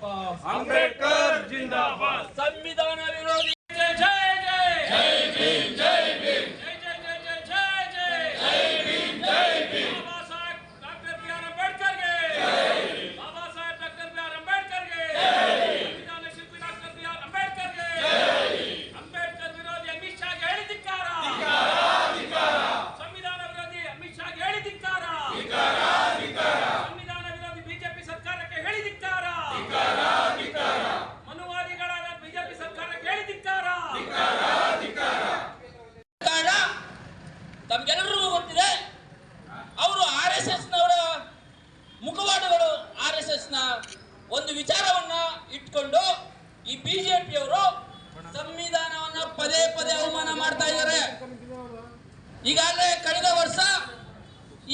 America, America. ಈ ಬಿಜೆಪಿಯವರು ಸಂವಿಧಾನವನ್ನ ಪದೇ ಪದೇ ಅವಮಾನ ಮಾಡ್ತಾ ಇದ್ದಾರೆ. ಈಗಾಗಲೇ ಕಳೆದ ವರ್ಷ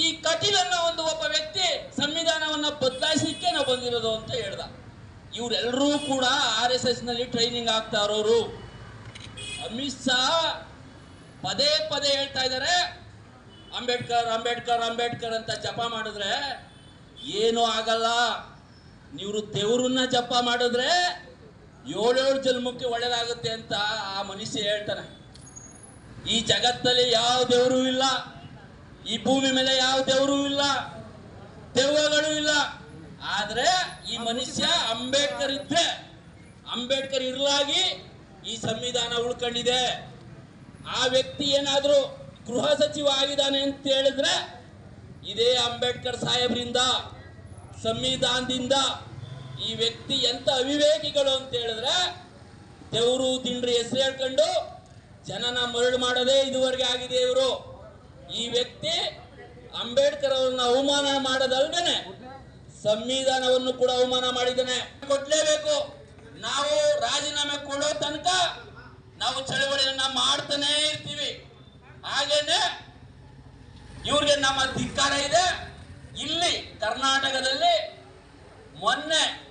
ಈ ಕಟೀಲ್ ಒಂದು ಒಬ್ಬ ವ್ಯಕ್ತಿ ಸಂವಿಧಾನವನ್ನ ಬದಲಾಯಿಸಲಿಕ್ಕೆ ನಾವು ಬಂದಿರೋದು ಅಂತ ಹೇಳ್ದ. ಇವರೆಲ್ಲರೂ ಕೂಡ ಆರ್ ಎಸ್ ಎಸ್ನಲ್ಲಿ ಟ್ರೈನಿಂಗ್ ಆಗ್ತಾ ಇರೋರು. ಅಮಿತ್ ಶಾ ಪದೇ ಪದೇ ಹೇಳ್ತಾ ಇದ್ದಾರೆ, ಅಂಬೇಡ್ಕರ್ ಅಂಬೇಡ್ಕರ್ ಅಂಬೇಡ್ಕರ್ ಅಂತ ಜಪ ಮಾಡಿದ್ರೆ ಏನೂ ಆಗಲ್ಲ. ನೀವು ದೇವ್ರನ್ನ ಜಪ ಮಾಡಿದ್ರೆ ಏಳೇಳು ಜನ್ಮಕ್ಕೆ ಒಳ್ಳೇದಾಗುತ್ತೆ ಅಂತ ಆ ಮನುಷ್ಯ ಹೇಳ್ತಾನೆ. ಈ ಜಗತ್ತಲ್ಲಿ ಯಾವ ದೇವರೂ ಇಲ್ಲ, ಈ ಭೂಮಿ ಮೇಲೆ ಯಾವ ದೇವರೂ ಇಲ್ಲ ದೆವ್ವಗಳು ಇಲ್ಲ. ಆದ್ರೆ ಈ ಮನುಷ್ಯ ಅಂಬೇಡ್ಕರ್ ಇದ್ದೆ ಅಂಬೇಡ್ಕರ್ ಇರಲಾಗಿ ಈ ಸಂವಿಧಾನ ಉಳ್ಕೊಂಡಿದೆ. ಆ ವ್ಯಕ್ತಿ ಏನಾದರೂ ಗೃಹ ಸಚಿವ ಆಗಿದ್ದಾನೆ ಅಂತ ಹೇಳಿದ್ರೆ, ಇದೇ ಅಂಬೇಡ್ಕರ್ ಸಾಹೇಬ್ರಿಂದ, ಸಂವಿಧಾನದಿಂದ ಈ ವ್ಯಕ್ತಿ ಎಂತ ಅವಿವೇಕಿಗಳು ಅಂತ ಹೇಳಿದ್ರೆ, ದೇವರು ತಿಂಡ್ರಿ ಹೆಸರು ಹೇಳ್ಕೊಂಡು, ಜನನ ಮರಳು ಮಾಡದೇ ಇದುವರೆಗೆ ಆಗಿದೆ ಇವರು ಈ ವ್ಯಕ್ತಿ ಅಂಬೇಡ್ಕರ್ ಅವರನ್ನ ಅವಮಾನ ಮಾಡದಲ್ದೇನೆ, ಸಂವಿಧಾನವನ್ನು ಕೂಡ ಅವಮಾನ ಮಾಡಿದ್ದಾನೆ. ಕೊಡ್ಲೇಬೇಕು. ನಾವು ರಾಜೀನಾಮೆ ಕೊಡೋ ತನಕ ನಾವು ಚಳವಳಿಯನ್ನ ಮಾಡ್ತಾನೆ ಇರ್ತೀವಿ. ಹಾಗೇನೆ ಇವ್ರಿಗೆ ನಮ್ಮ ಧಿಕ್ಕಾರ ಇದೆ. ಇಲ್ಲಿ ಕರ್ನಾಟಕದಲ್ಲಿ ಮೊನ್ನೆ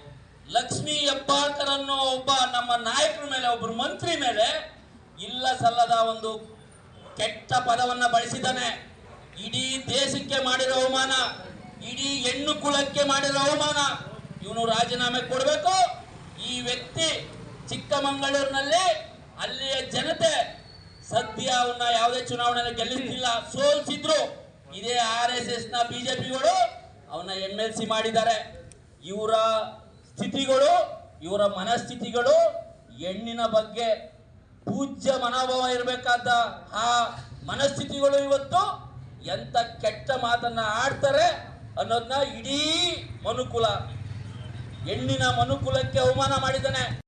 ಲಕ್ಷ್ಮೀ ಹೆಬ್ಬಾಳ್ಕರ್ ಒಬ್ಬ ನಮ್ಮ ನಾಯಕರ ಮೇಲೆ, ಒಬ್ಬರು ಮಂತ್ರಿ ಮೇಲೆ ಇಲ್ಲ ಸಲ್ಲದ ಒಂದು ಕೆಟ್ಟ ಪದವನ್ನ ಬಳಸಿದ್ದಾನೆ. ಇಡೀ ದೇಶಕ್ಕೆ ಮಾಡಿರೋ ಅವಮಾನ, ಇಡೀ ಹೆಣ್ಣು ಕುಲಕ್ಕೆ ಮಾಡಿರೋ ಅವಮಾನ, ಇವನು ರಾಜೀನಾಮೆ ಕೊಡಬೇಕು. ಈ ವ್ಯಕ್ತಿ ಚಿಕ್ಕಮಗಳೂರಿನಲ್ಲಿ ಅಲ್ಲಿಯ ಜನತೆ ಸದ್ಯ ಅವನ್ನ ಯಾವುದೇ ಚುನಾವಣೆಯಲ್ಲಿ ಗೆಲ್ಲಿಸಿಲ್ಲ ಸೋಲ್ಸಿದ್ರು. ಇದೇ ಆರ್ ಎಸ್ ಎಸ್ನ ಬಿಜೆಪಿಗಳು ಅವನ್ನ ಎಂ ಎಲ್ ಸಿ ಮಾಡಿದ್ದಾರೆ. ಇವರ ಸ್ಥಿತಿಗಳು, ಇವರ ಮನಸ್ಥಿತಿಗಳು ಹೆಣ್ಣಿನ ಬಗ್ಗೆ ಪೂಜ್ಯ ಮನೋಭಾವ ಇರಬೇಕಾದ ಆ ಮನಸ್ಥಿತಿಗಳು ಇವತ್ತು ಎಂತ ಕೆಟ್ಟ ಮಾತನ್ನ ಆಡ್ತಾರೆ ಅನ್ನೋದನ್ನ ಇಡೀ ಮನುಕುಲ, ಹೆಣ್ಣಿನ ಮನುಕುಲಕ್ಕೆ ಅವಮಾನ ಮಾಡಿದ್ದಾನೆ.